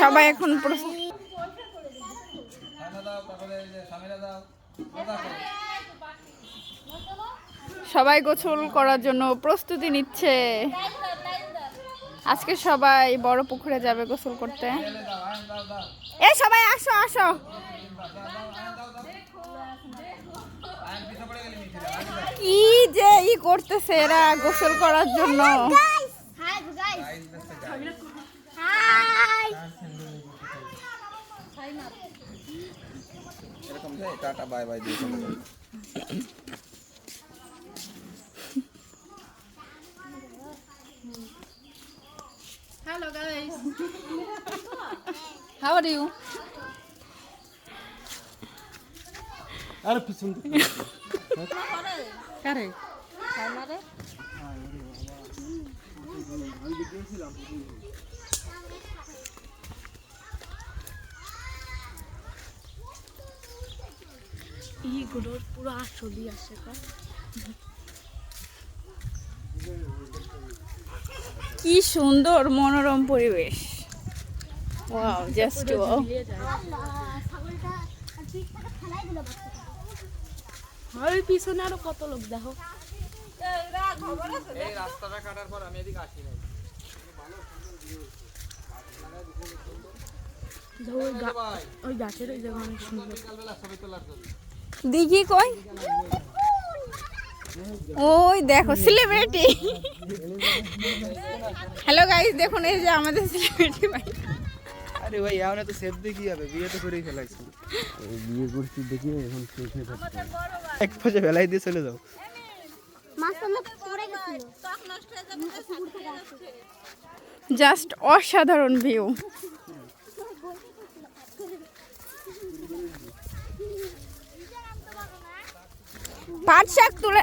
সবাই এখন সবাই গোসল করার জন্য প্রস্তুতি নিচ্ছে। আজকে সবাই বড় পুকুরে যাবে গোসল করতে। এ, সবাই আসো আসো। কি যে ই করতেছে এরা গোসল করার জন্য। এরকম যে টাটা, বাই বাই, দিয়ে চলে যাবে Hello guys. How are you? আর পিছন কারে এইগুলোর পুরো আসলই আসে কি সুন্দর মনোরম পরিবেশ। ওয়াও জাস্ট ওয়াও ওই পিছনে আরও কত লোক দেখো। এই রাস্তাটা কাটার পর আমি এদিকে আসি নাই। ওই গা- ওই গাছের ওই জায়গা অনেক সুন্দর। বিকালবেলা ছবি তোলার জন্য দেখি কই ওই দেখো সেলিব্রিটি হ্যালো গাইস দেখুন এই যে আমাদের সেলিব্রিটি ভাই। আরে ভাই আমরা তো দিয়ে কি হবে বিয়ে তো করেই ফেলাইছি। বিয়ে করছি দেখি এখন শেষ হয়ে যাচ্ছে এক পাশে ফেলাই দিয়ে চলে যাও। জাস্ট অসাধারণ ভিউ পাট শাক তুলে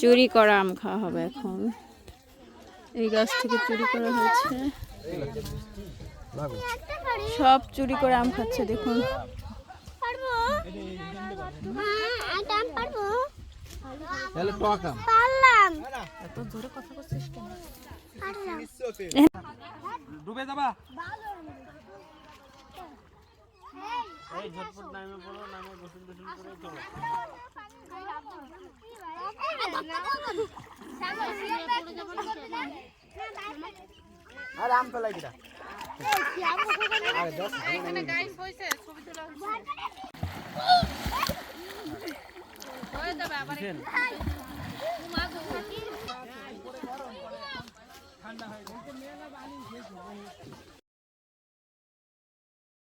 চুরি করা আম খাওয়া হবে এখন। এই গাছ থেকে চুরি করা হয়েছে। সব চুরি করে আম খাচ্ছে দেখুন। তাহলে টকাম ডুবে যাবা। আর আম ফেলাই দিরা। এখানে গাইস হইছে ছবি তোলা হইছে হয়ে যাবে আবার